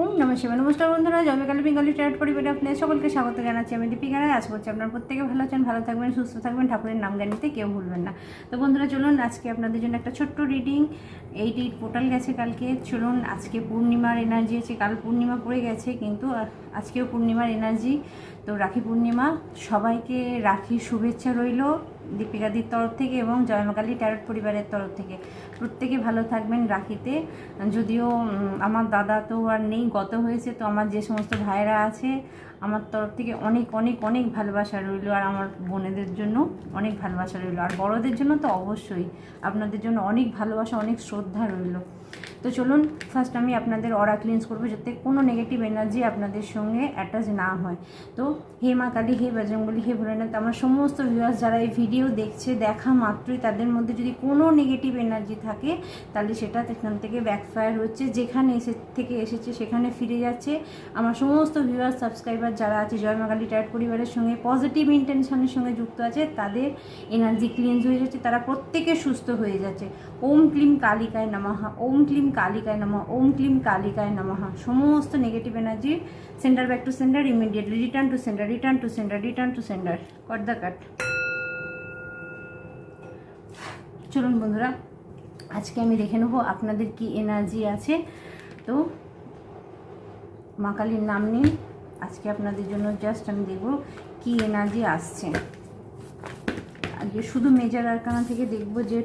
ওম নমঃ শিবায়। নমস্কার বন্ধুরা জয়মেকালী বেঙ্গলি ট্যাট পরিবারে আপনাদের সকলকে স্বাগত জানাচ্ছি আমি দীপিকা রায় আশা করছি আপনার প্রত্যেকে ভালো আছেন, ভালো থাকবেন, সুস্থ থাকবেন। ঠাকুরের নাম জানিতে কেউ ভুলবেন না। তো বন্ধুরা, চলুন আজকে আপনাদের জন্য একটা ছোট্ট রিডিং এইট এইট পোর্টাল গেছে কালকে। চলুন, আজকে পূর্ণিমার এনার্জি আছে, কাল পূর্ণিমা পড়ে গেছে, কিন্তু আজকেও পূর্ণিমার এনার্জি তো রাখি পূর্ণিমা। সবাইকে রাখি শুভেচ্ছা রইল। দীপিকাদির তরফ থেকে এবং জয়মাকালী ট্যারট পরিবারের তরফ থেকে। প্রত্যেকে ভালো থাকবেন রাখিতে। যদিও আমার দাদা তো আর নেই, গত হয়েছে, তো আমার যে সমস্ত ভাইরা আছে, আমার তরফ থেকে অনেক অনেক অনেক ভালোবাসা রইল, আর আমার বোনেদের জন্য অনেক ভালোবাসা রইল। আর বড়দের জন্য তো অবশ্যই। আপনাদের জন্য অনেক ভালোবাসা, অনেক শ্রদ্ধা রইল। তো চলুন ফার্স্ট আমি আপনাদের অরা ক্লিনস করব যাতে কোনো নেগেটিভ এনার্জি আপনাদের সঙ্গে অ্যাটাচ না হয়। তো হে মা কালী, হে বজরঙ্গলী হে ভোলেনাথ, আমার সমস্ত ভিউয়ার্স যারা এই ভিডিও দেখছে, দেখা মাত্রই তাদের মধ্যে যদি কোনো নেগেটিভ এনার্জি থাকে, তাহলে সেটা সেখান থেকে ব্যাকফায়ার হচ্ছে। যেখানে এসে থেকে এসেছে, সেখানে ফিরে যাচ্ছে। আমার সমস্ত ভিউয়ার্স সাবস্ক্রাইবার যারা আছে, জয় মা কালী টায়ার পরিবারের সঙ্গে পজিটিভ ইন্টেনশনের সঙ্গে যুক্ত আছে, তাদের এনার্জি ক্লিনজ হয়ে যাচ্ছে, তারা প্রত্যেকে সুস্থ হয়ে যাচ্ছে। ওম ক্লিম কালিকায় নামাহা ওম ক্লিম কালিকায় নামা, ওম ক্লিম কালিকায় নামাহা সমস্ত negative energy centre back to centre immediately return to centre return to centre return to centre cut the cut চলুন বন্ধুরা, আজকে আমি দেখে নেব আপনাদের কি এনার্জি আছে। তো মা কালীর নাম নিন আজকে আপনাদের জন্য জাস্ট আমি দেখব কি এনার্জি আসছে। আজকে শুধু মেজার আরকানা থেকে দেখব যে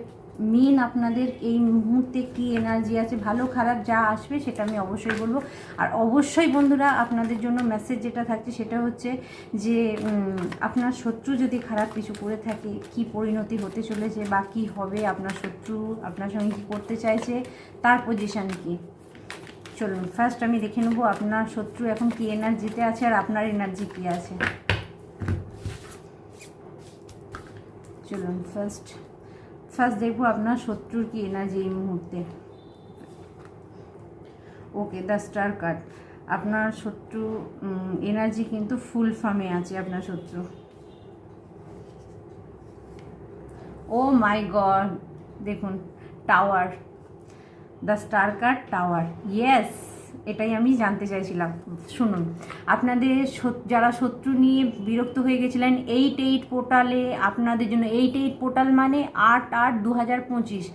মেন আপনাদের এই মুহূর্তে কি এনার্জি আছে, ভালো, খারাপ যা আসবে সেটা আমি অবশ্যই বলব। আর অবশ্যই বন্ধুরা, আপনাদের জন্য মেসেজ যেটা থাকছে সেটা হচ্ছে যে আপনার শত্রু যদি খারাপ কিছু করে থাকে, কি পরিণতি হতে চলেছে বা কী হবে, আপনার শত্রু আপনার সঙ্গে কী করতে চাইছে, তার পজিশান কি? চলুন ফার্স্ট আমি দেখে নেব আপনার শত্রু এখন কি এনার্জিতে আছে আর আপনার এনার্জি কি আছে। চলুন ফার্স্ট ফার্স্ট দেখব আপনার শত্রুর কি এনার্জি এই মুহূর্তে। ওকে দ্য স্টার কার্ড আপনার শত্রু এনার্জি কিন্তু ফুল ফার্মে আছে আপনার শত্রু। ও মাই গড দেখুন tower the star card tower yes এটাই আমি জানতে চাইছিলাম। শুনুন, আপনাদের যারা শত্রু নিয়ে বিরক্ত হয়ে গেছিলেন এইট এইট পোর্টালে আপনাদের জন্য এইট এইট পোর্টাল মানে আট আট দু হাজার পঁচিশ।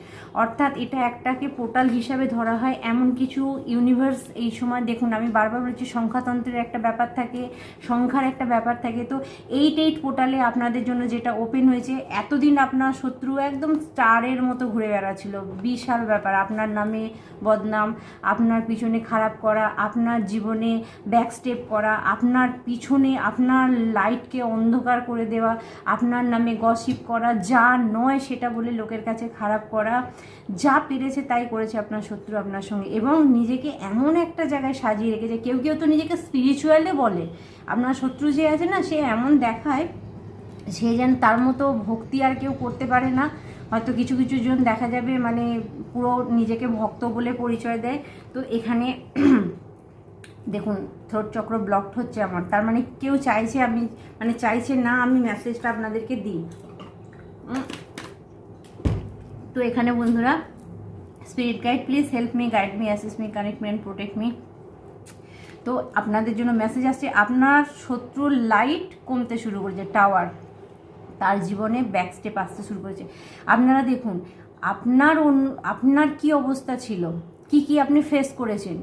অর্থাৎ এটা একটাকে পোর্টাল হিসাবে ধরা হয়, এমন কিছু ইউনিভার্স এই সময় দেখুন, আমি বারবার বলছি সংখ্যাতন্ত্রের একটা ব্যাপার থাকে, সংখ্যার একটা ব্যাপার থাকে। তো এইট এইট পোর্টালে আপনাদের জন্য যেটা ওপেন হয়েছে, এতদিন আপনার শত্রু একদম স্টারের মতো ঘুরে বেড়াচ্ছিল। বিশাল ব্যাপার, আপনার নামে বদনাম, আপনার পিছনে খারাপ করা, আপনার জীবনে ব্যাকস্টেপ করা, আপনার পিছনে আপনার লাইটকে অন্ধকার করে দেওয়া, আপনার নামে গসিপ করা, যা নয় সেটা বলে লোকের কাছে খারাপ করা, যা পেরেছে তাই করেছে আপনার শত্রু আপনার সঙ্গে এবং নিজেকে এমন একটা জায়গায় সাজিয়ে রেখেছে, কেউ কেউ তো নিজেকে স্পিরিচুয়ালে বলে। আপনার শত্রু যে আছে না, সে এমন দেখায়, সে যেন তার মতো ভক্তি আর কেউ করতে পারে না। হয়তো কিছু কিছু জন দেখা যাবে মানে পুরো নিজেকে ভক্ত বলে পরিচয় দেয়। তো এখানে দেখুন, থ্রোট চক্র ব্লকড হচ্ছে আমার। তার মানে কেউ চাইছে আমি মানে চাইছে না আমি মেসেজটা আপনাদেরকে দিই। তো এখানে বন্ধুরা spirit guide please help me guide me assist me connect me and protect me তো আপনাদের জন্য মেসেজ আসছে, আপনার শত্রুর লাইট কমতে শুরু করেছে টাওয়ার তার জীবনে ব্যাক স্টেপ আসতে শুরু করেছে। আপনারা দেখুন, আপনার আপনার কি অবস্থা ছিল? কি কি আপনি ফেস করেছেন?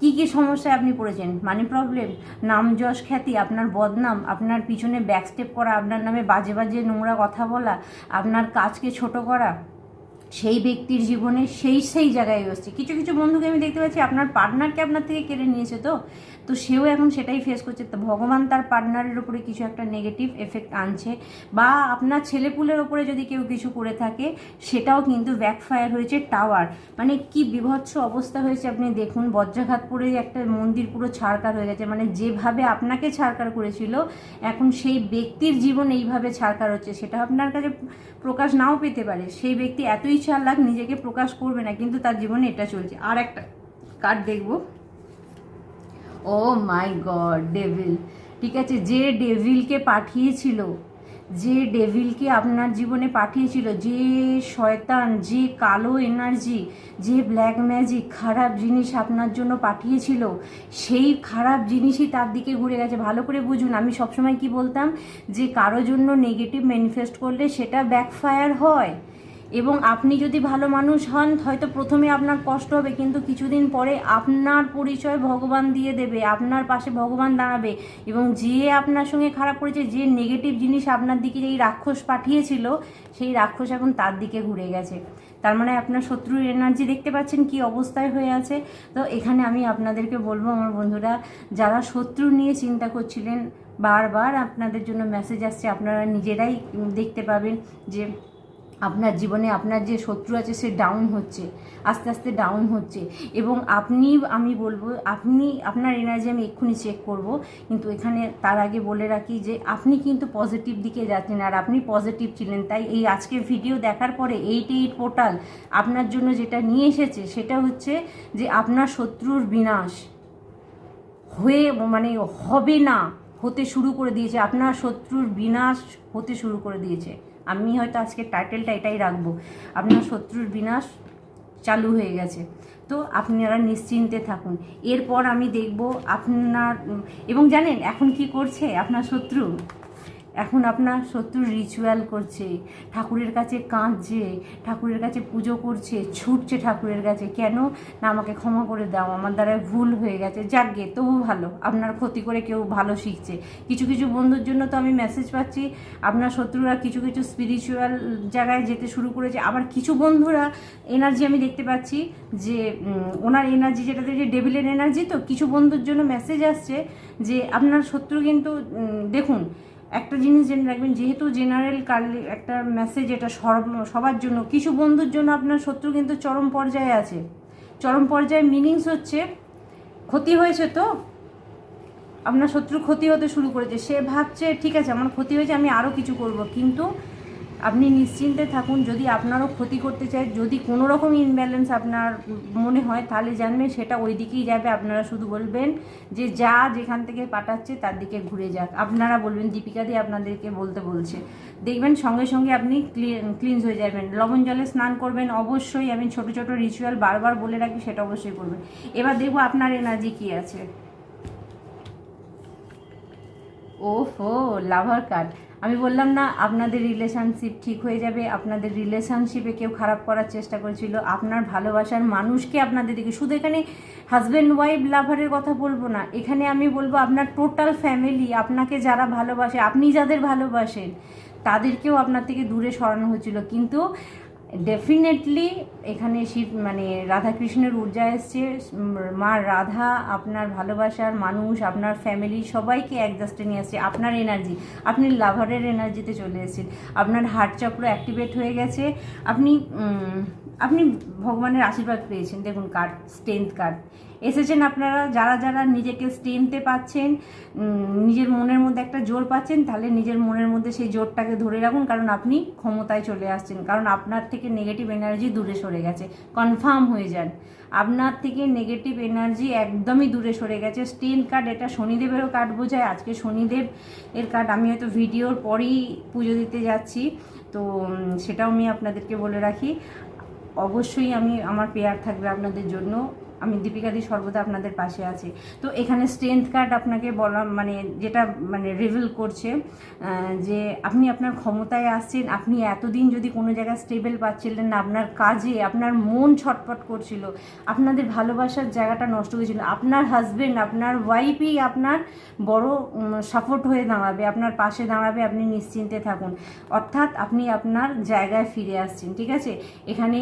কি কি সমস্যায় আপনি পড়েছেন? মানি প্রবলেম নাম যশ খ্যাতি, আপনার বদনাম, আপনার পিছনে ব্যাক স্টেপ করা, আপনার নামে বাজে বাজে নোংরা কথা বলা, আপনার কাজকে ছোট করা সেই ব্যক্তির জীবনে সেই সেই জায়গায় এসছে। কিছু কিছু বন্ধুকে আমি দেখতে পাচ্ছি, আপনার পার্টনারকে আপনার থেকে কেড়ে নিয়েছে তো? তো সেও এখন সেটাই ফেস করছে। তো ভগবান তার পার্টনারের উপরে কিছু একটা নেগেটিভ এফেক্ট আনছে বা আপনার ছেলেপুলের ওপরে যদি কেউ কিছু করে থাকে, সেটাও কিন্তু ব্যাকফায়ার হয়েছে টাওয়ার মানে কি বিভৎস অবস্থা হয়েছে আপনি দেখুন, বজ্রাঘাত পড়ে একটা মন্দির পুরো ছাড়কার হয়ে গেছে। মানে যেভাবে আপনাকে ছাড়কার করেছিল, এখন সেই ব্যক্তির জীবন এইভাবে ছাড়কার হচ্ছে। সেটা আপনার কাছে প্রকাশ নাও পেতে পারে। সেই ব্যক্তি এতই চালাক নিজেকে প্রকাশ করবে না, কিন্তু তার জীবনে এটা চলছে। আর একটা কার্ড দেখব। ও মাই গড ডেভিল ঠিক আছে, যে ডেভিলকে পাঠিয়েছিল, যে ডেভিলকে আপনার জীবনে পাঠিয়েছিল, যে শয়তান, যে কালো এনার্জি যে ব্ল্যাক ম্যাজিক খারাপ জিনিস আপনার জন্য পাঠিয়েছিল, সেই খারাপ জিনিসই তার দিকে ঘুরে গেছে। ভালো করে বুঝুন, আমি সবসময় কি বলতাম? যে কারও জন্য নেগেটিভ ম্যানিফেস্ট করলে সেটা ব্যাকফায়ার হয়। এবং আপনি যদি ভালো মানুষ হন, হয়তো প্রথমে আপনার কষ্ট হবে, কিন্তু কিছুদিন পরে আপনার পরিচয় ভগবান দিয়ে দেবে, আপনার পাশে ভগবান দাঁড়াবে এবং যে আপনার সঙ্গে খারাপ করেছে, যে নেগেটিভ জিনিস আপনার দিকে যেই রাক্ষস পাঠিয়েছিল, সেই রাক্ষস এখন তার দিকে ঘুরে গেছে। তার মানে আপনার শত্রুর এনার্জি দেখতে পাচ্ছেন কি অবস্থায় হয়ে আছে। তো এখানে আমি আপনাদেরকে বলব, আমার বন্ধুরা, যারা শত্রু নিয়ে চিন্তা করছিলেন, বারবার আপনাদের জন্য মেসেজ আসছে, আপনারা নিজেরাই দেখতে পাবেন যে আপনার জীবনে আপনার যে শত্রু আছে সে ডাউন হচ্ছে, আস্তে আস্তে ডাউন হচ্ছে। এবং আপনি, আমি বলব, আপনি, আপনার এনার্জি আমি এক্ষুনি চেক করব। কিন্তু এখানে তার আগে বলে রাখি যে, আপনি কিন্তু পজিটিভ দিকে যাচ্ছেন আর আপনি পজিটিভ ছিলেন। তাই এই আজকের ভিডিও দেখার পরে এইট এইট পোর্টাল আপনার জন্য যেটা নিয়ে এসেছে, সেটা হচ্ছে যে আপনার শত্রুর বিনাশ। হয়ে মানে হবে না। হতে শুরু করে দিয়েছে, আপনার শত্রুর বিনাশ হতে শুরু করে দিয়েছে। আমি হয়তো আজকে টাইটেলটা এটাই রাখব, আপনার শত্রুর বিনাশ চালু হয়ে গেছে। তো আপনারা নিশ্চিন্তে থাকুন। এরপর আমি দেখব আপনার, এবং জানেন এখন কি করছে আপনার শত্রু? এখন আপনার শত্রু রিচুয়াল করছে, ঠাকুরের কাছে কাঁদছে, ঠাকুরের কাছে পুজো করছে, ছুটছে ঠাকুরের কাছে। কেন? না, আমাকে ক্ষমা করে দাও, আমার দ্বারা ভুল হয়ে গেছে। যাকগে, তবু ভালো, আপনার ক্ষতি করে কেউ ভালো শিখছে। কিছু কিছু বন্ধুর জন্য তো আমি মেসেজ পাচ্ছি, আপনার শত্রুরা কিছু কিছু স্পিরিচুয়াল জায়গায় যেতে শুরু করেছে। আবার কিছু বন্ধুরা এনার্জি আমি দেখতে পাচ্ছি যে ওনার এনার্জি যেটাতে যে ডেভিলের এনার্জি তো, কিছু বন্ধুর জন্য মেসেজ আসছে যে, আপনার শত্রু কিন্তু দেখুন একটা জিনিস জেনে রাখবেন, যেহেতু জেনারেল কার্লি একটা মেসেজ এটা সবার জন্য, কিছু বন্ধুর জন্য আপনার শত্রু কিন্তু চরম পর্যায়ে আছে। চরম পর্যায়ে মিনিংস হচ্ছে, ক্ষতি হয়েছে তো? আপনার শত্রু ক্ষতি হতে শুরু করেছে। সে ভাবছে, ঠিক আছে, আমার ক্ষতি হয়েছে, আমি আরও কিছু করব। কিন্তু আপনি নিশ্চিন্তে থাকুন, যদি আপনারও ক্ষতি করতে চায়, যদি কোনো রকম ইনব্যালেন্স আপনার মনে হয়, তাহলে জানবেন সেটা ওই দিকেই যাবে। আপনারা শুধু বলবেন যে যা যেখান থেকে পাঠাচ্ছে, তার দিকে ঘুরে যাক। আপনারা বলবেন, দীপিকা দিয়ে আপনাদেরকে বলতে বলছে। দেখবেন, সঙ্গে সঙ্গে আপনি ক্লিনস হয়ে যাবেন। লবণ জলে স্নান করবেন, অবশ্যই আমি ছোট ছোট রিচুয়াল বারবার বলে রাখি, সেটা অবশ্যই করবেন। এবার দেখব আপনার এনার্জি কী আছে। ওহো লাভার কার্ড আমি বললাম না, আপনাদের রিলেশনশিপ ঠিক হয়ে যাবে, আপনাদের রিলেশনশিপে কেউ খারাপ করার চেষ্টা করেছিল, আপনার ভালোবাসার মানুষকে আপনাদের দিকে, শুধু এখানে হাজব্যান্ড ওয়াইফ লাভারের কথা বলব না, এখানে আমি বলব আপনার টোটাল ফ্যামিলি আপনাকে যারা ভালোবাসে, আপনি যাদের ভালোবাসেন, তাদেরকেও আপনার থেকে দূরে সরানো হয়েছিল, কিন্তু ডেফিনেটলি এখানে শিব মানে রাধাকৃষ্ণের ঊর্জা এসছে। মা রাধা, আপনার ভালোবাসার মানুষ, আপনার ফ্যামিলি সবাইকে অ্যাডজাস্টে নিয়ে আসছে। আপনার এনার্জি আপনি লাভারের এনার্জিতে চলে এসেছেন। আপনার হার্ট চক্র অ্যাক্টিভেট হয়ে গেছে। আপনি আপনি ভগবানের আশীর্বাদ পেয়েছেন, দেখুন কার্ড স্ট্রেংথ কার্ড এসেছেন আপনারা, যারা যারা নিজেকে স্ট্রেংথে পাচ্ছেন নিজের মনের মধ্যে একটা জোর পাচ্ছেন, তাহলে নিজের মনের মধ্যে সেই জোরটাকে ধরে রাখুন, কারণ আপনি ক্ষমতায় চলে আসছেন। কারণ আপনার থেকে নেগেটিভ এনার্জি দূরে সরে গেছে। কনফার্ম হয়ে যান। আপনার থেকে নেগেটিভ এনার্জি একদমই দূরে সরে গেছে। স্টেন কার্ড এটা শনিদেবেরও কার্ড বোঝায়। আজকে শনিদেব এর কার্ড আমি হয়তো ভিডিওর পরেই পুজো দিতে যাচ্ছি। তো সেটাও আমি আপনাদেরকে বলে রাখি। অবশ্যই আমি আমার পেয়ার থাকবে আপনাদের জন্য। আমি দীপিকাদি সর্বদা আপনাদের পাশে আছি। তো এখানে স্ট্রেংথ কার্ড আপনাকে বলা মানে যেটা মানে রিভিল করছে যে আপনি আপনার ক্ষমতায় আসছেন, আপনি এতদিন যদি কোনো জায়গায় স্টেবল পাচ্ছিলেন না আপনার কাজে, আপনার মন ছটপট করছিল, আপনাদের ভালোবাসার জায়গাটা নষ্ট হয়েছিল, আপনার হাজবেন্ড আপনার ওয়াইফই আপনার বড় সাপোর্ট হয়ে দাঁড়াবে, আপনার পাশে দাঁড়াবে, আপনি নিশ্চিন্তে থাকুন। অর্থাৎ আপনি আপনার জায়গায় ফিরে আসছেন, ঠিক আছে? এখানে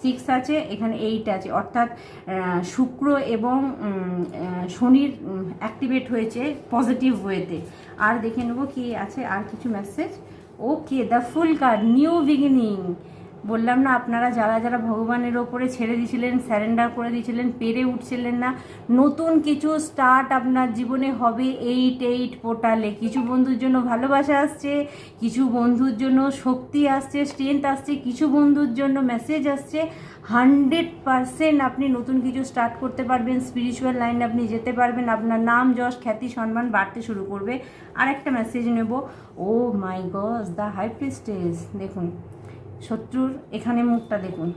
সিক্স আছে, এখানে এইট আছে। অর্থাৎ শুক্র এবং শনির অ্যাক্টিভেট হয়েছে পজিটিভ ওয়েতে আর দেখে নেব কি আছে, আর কিছু message okay the fool card new beginning বললাম না, আপনারা যারা যারা ভগবানের ওপরে ছেড়ে দিয়েছিলেন স্যারেন্ডার করে দিয়েছিলেন, পেরে উঠছিলেন না, নতুন কিছু স্টার্ট আপনার জীবনে হবে এইট এইট পোর্টালে কিছু বন্ধুর জন্য ভালোবাসা আসছে, কিছু বন্ধুর জন্য শক্তি আসছে স্ট্রেংথ আসছে, কিছু বন্ধুর জন্য মেসেজ আসছে। হান্ড্রেড পারসেন্ট আপনি নতুন কিছু স্টার্ট করতে পারবেন স্পিরিচুয়াল লাইনে আপনি যেতে পারবেন, আপনার নাম, যশ, খ্যাতি, সম্মান বাড়তে শুরু করবে। আর একটা মেসেজ নেব। ও my gosh the high priestess দেখুন। শত্রুর এখানে মুখটা দেখুন।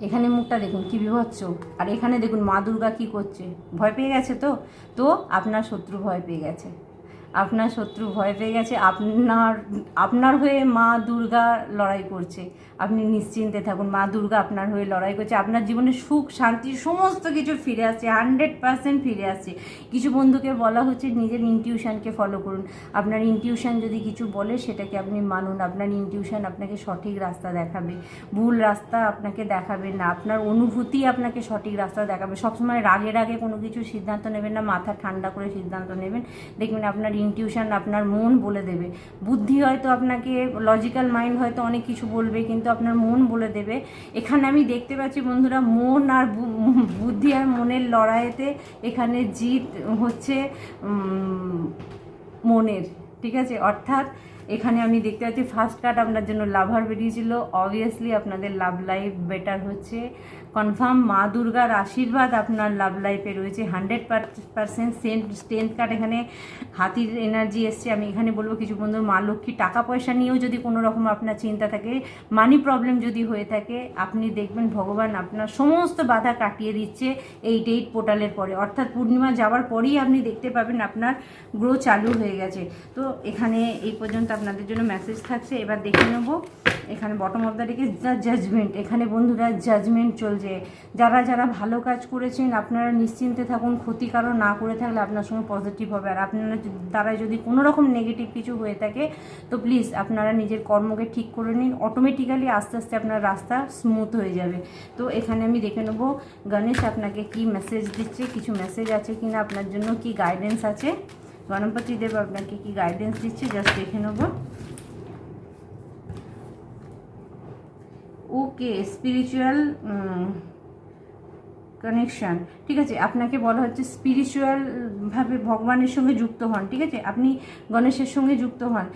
এখানে মুখটা দেখুন, কি বিভৎস। আর এখানে দেখুন মা দুর্গা কী করছে? ভয় পেয়ে গেছে তো? তো আপনার শত্রু ভয় পেয়ে গেছে। আপনার শত্রু ভয় পেয়ে গেছে, আপনার আপনার হয়ে মা দুর্গা লড়াই করছে। আপনি নিশ্চিন্তে থাকুন, মা দুর্গা আপনার হয়ে লড়াই করছে। আপনার জীবনে সুখ, শান্তি, সমস্ত কিছু ফিরে আসছে, হান্ড্রেড পারসেন্ট ফিরে আসছে। কিছু বন্ধুকে বলা হচ্ছে, নিজের ইনটিউশনকে ফলো করুন। আপনার ইনটিউশন যদি কিছু বলে, সেটাকে আপনি মানুন। আপনার ইনটিউশন আপনাকে সঠিক রাস্তা দেখাবে। ভুল রাস্তা আপনাকে দেখাবে না। আপনার অনুভূতি আপনাকে সঠিক রাস্তা দেখাবে। সবসময় রাগে রাগে কোনো কিছু সিদ্ধান্ত নেবেন না, মাথা ঠান্ডা করে সিদ্ধান্ত নেবেন। দেখবেন আপনার ইনটিউশন আপনার মন বলে দেবে। বুদ্ধি হয়তো আপনাকে লজিক্যাল মাইন্ড হয়তো অনেক কিছু বলবে, কিন্তু আপনার মন বলে দেবে। এখানে আমি দেখতে পাচ্ছি বন্ধুরা, মন আর বুদ্ধি আর মনের লড়াইতে এখানে জিত হচ্ছে মনের, ঠিক আছে? অর্থাৎ এখানে আমি দেখতে পাচ্ছি ফার্স্ট কার্ড আপনার জন্য লাভার বেরিয়েছিল। অবভিয়াসলি আপনাদের লাভ লাইফ বেটার হচ্ছে। কনফার্ম মা দুর্গার আশীর্বাদ আপনার লাভ লাইফে রয়েছে। Hundred percent cent strength card এখানে হাতির এনার্জি এসছে। আমি এখানে বলব, কিছু বন্ধুর মা লক্ষ্মী, টাকা পয়সা নিয়েও যদি কোনো রকম আপনার চিন্তা থাকে মানি প্রবলেম যদি হয়ে থাকে, আপনি দেখবেন ভগবান আপনার সমস্ত বাধা কাটিয়ে দিচ্ছে এইট এইট পোর্টালের পরে। অর্থাৎ পূর্ণিমা যাওয়ার পরেই আপনি দেখতে পাবেন আপনার গ্রো চালু হয়ে গেছে। তো এখানে এই পর্যন্ত আপনাদের জন্য মেসেজ থাকছে, এবার দেখে নেব। এখানে বটম অফ দ্য ডেকে দ্য জাজমেন্ট এখানে বন্ধুরা জাজমেন্ট চলছে। যারা যারা ভালো কাজ করেছেন, আপনারা নিশ্চিন্তে থাকুন, ক্ষতি কারও না করে থাকলে আপনার সঙ্গে পজিটিভ হবে। আর আপনারা দ্বারা যদি কোনো রকম নেগেটিভ কিছু হয়ে থাকে, তো প্লিজ আপনারা নিজের কর্মকে ঠিক করে নিন। অটোমেটিক্যালি আস্তে আস্তে আপনার রাস্তা স্মুথ হয়ে যাবে। তো এখানে আমি দেখে নেব, গণেশ আপনাকে কি মেসেজ দিচ্ছে, কিছু মেসেজ আছে কিনা, আপনার জন্য কি গাইডেন্স আছে? গণপতি দেব আপনাকে কি গাইডেন্স দিচ্ছে জাস্ট দেখে নেব ওকে স্পিরিচুয়াল কানেকশান ঠিক আছে? আপনাকে বলা হচ্ছে স্পিরিচুয়ালভাবে ভগবানের সঙ্গে যুক্ত হন, ঠিক আছে? আপনি গণেশের সঙ্গে যুক্ত হন।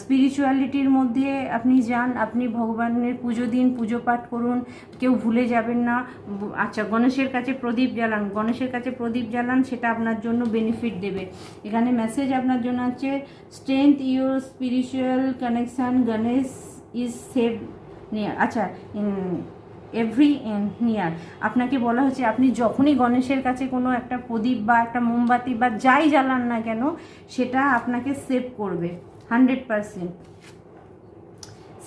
স্পিরিচুয়ালিটির মধ্যে আপনি যান, আপনি ভগবানের পুজো দিন, পুজো পাঠ করুন, কেউ ভুলে যাবেন না। আচ্ছা গণেশের কাছে প্রদীপ জ্বালান। গণেশের কাছে প্রদীপ জ্বালান, সেটা আপনার জন্য বেনিফিট দেবে। এখানে মেসেজ আপনার জন্য আছে strength your spiritual connection Ganesh is save near আচ্ছা এভরি নিয়ার আপনাকে বলা হচ্ছে, আপনি যখনই গণেশের কাছে কোনো একটা প্রদীপ বা একটা মোমবাতি বা যাই জ্বালান না কেন, সেটা আপনাকে সেভ করবে হান্ড্রেড পারসেন্ট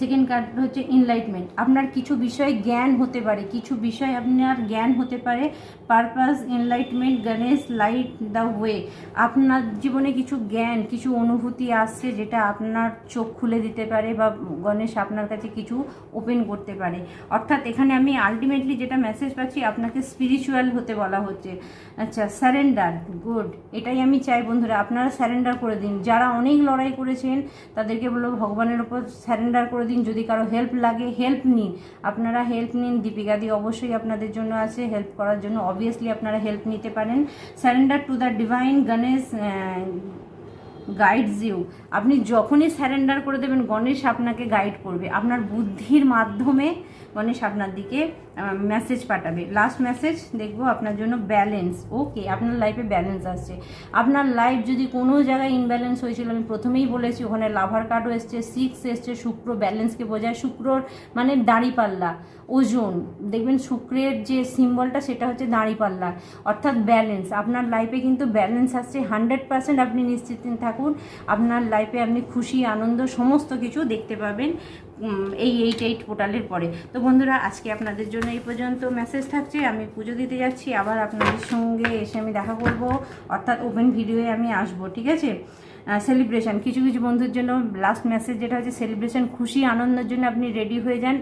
সেকেন্ড কার্ড হচ্ছে ইনলাইটমেন্ট আপনার কিছু বিষয় জ্ঞান হতে পারে, কিছু বিষয় আপনার জ্ঞান হতে পারে purpose enlightenment Ganesh light the way আপনার জীবনে কিছু জ্ঞান, কিছু অনুভূতি আসছে যেটা আপনার চোখ খুলে দিতে পারে বা গণেশ আপনার কাছে কিছু ওপেন করতে পারে। অর্থাৎ এখানে আমি আলটিমেটলি যেটা মেসেজ পাচ্ছি, আপনাকে স্পিরিচুয়াল হতে বলা হচ্ছে। আচ্ছা স্যারেন্ডার গুড এটাই আমি চাই বন্ধুরা, আপনারা স্যারেন্ডার করে দিন। যারা অনেক লড়াই করেছেন, তাদেরকে বলব ভগবানের ওপর স্যারেন্ডার করে দিন। যদি কারও হেল্প লাগে হেল্প নিন। আপনারা হেল্প নিন দীপিকাদি অবশ্যই আপনাদের জন্য আছে হেল্প করার জন্য অবভিয়াসলি আপনারা হেল্প নিতে পারেন। Surrender to the divine Ganesh guides you আপনি যখনই স্যারেন্ডার করে দেবেন, গণেশ আপনাকে গাইড করবে। আপনার বুদ্ধির মাধ্যমে গণেশ আপনার দিকে মেসেজ পাঠাবে। লাস্ট মেসেজ দেখব আপনার জন্য ব্যালেন্স ওকে আপনার লাইফে ব্যালেন্স আসছে। আপনার লাইফ যদি কোনো জায়গায় ইনব্যালেন্স হয়েছিল, আমি প্রথমেই বলেছি, ওখানে লাভার কার্ডও এসছে সিক্স এসছে, শুক্র ব্যালেন্সকে বোঝায়। শুক্রর মানে দাঁড়িপাল্লা, ওজন। দেখবেন শুক্রের যে সিম্বলটা সেটা হচ্ছে দাঁড়িপাল্লা, অর্থাৎ ব্যালেন্স আপনার লাইফে কিন্তু ব্যালেন্স আসছে হান্ড্রেড পার্সেন্ট আপনি নিশ্চিত থাকুন, আপনার লাইফে আপনি খুশি, আনন্দ, সমস্ত কিছু দেখতে পাবেন। এই এইট এইট পোর্টালের পরে। তো বন্ধুরা, আজকে আপনাদের জন্য এই পর্যন্ত মেসেজ থাকছে। আমি পুজো দিতে যাচ্ছি। আবার আপনাদের সঙ্গে এসে আমি দেখা করব। অর্থাৎ ওপেন ভিডিওয়ে আমি আসব, ঠিক আছে? সেলিব্রেশন কিছু কিছু বন্ধুর জন্য লাস্ট মেসেজ যেটা হচ্ছে সেলিব্রেশন খুশি, আনন্দের জন্য আপনি রেডি হয়ে যান।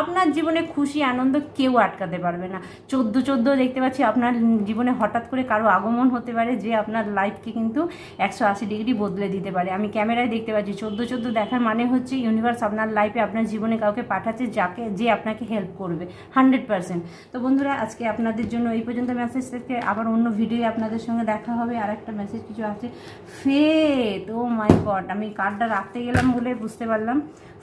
আপনার জীবনে খুশি, আনন্দ কেউ আটকাতে পারবে না। চোদ্দ চোদ্দ দেখতে পাচ্ছি, আপনার জীবনে হঠাৎ করে কারও আগমন হতে পারে যে আপনার লাইফকে কিন্তু একশো আশি ডিগ্রি বদলে দিতে পারে। আমি ক্যামেরায় দেখতে পাচ্ছি, চোদ্দ চোদ্দ দেখার মানে হচ্ছে ইউনিভার্স আপনার লাইফে আপনার জীবনে কাউকে পাঠাচ্ছে যাকে, যে আপনাকে হেল্প করবে হান্ড্রেড পার্সেন্ট তো বন্ধুরা, আজকে আপনাদের জন্য এই পর্যন্ত মেসেজ থেকে আবার অন্য ভিডিও আপনাদের সঙ্গে দেখা হবে। আর একটা মেসেজ কিছু আছে। ফেথ ও মাই গড আমি কার্ডটা রাখতে গেলাম বলে বুঝতে পারলাম।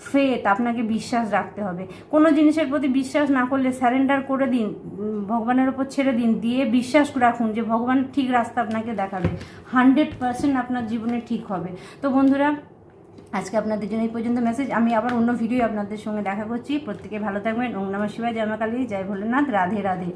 ফেথ আপনাকে বিশ্বাস রাখতে হবে। কোনো জিনিসের প্রতি বিশ্বাস না করলে স্যারেন্ডার করে দিন ভগবানের ওপর ছেড়ে দিন। দিয়ে বিশ্বাস রাখুন যে ভগবান ঠিক রাস্তা আপনাকে দেখাবে। হান্ড্রেড পার্সেন্ট আপনার জীবনে ঠিক হবে। তো বন্ধুরা আজকে আপনাদের জন্য এই পর্যন্ত মেসেজ আমি আবার অন্য ভিডিও আপনাদের সঙ্গে দেখা করছি। প্রত্যেকে ভালো থাকবেন। ওম নমঃ শিবায়। জয় জয় ভোলেনাথ। রাধে রাধে।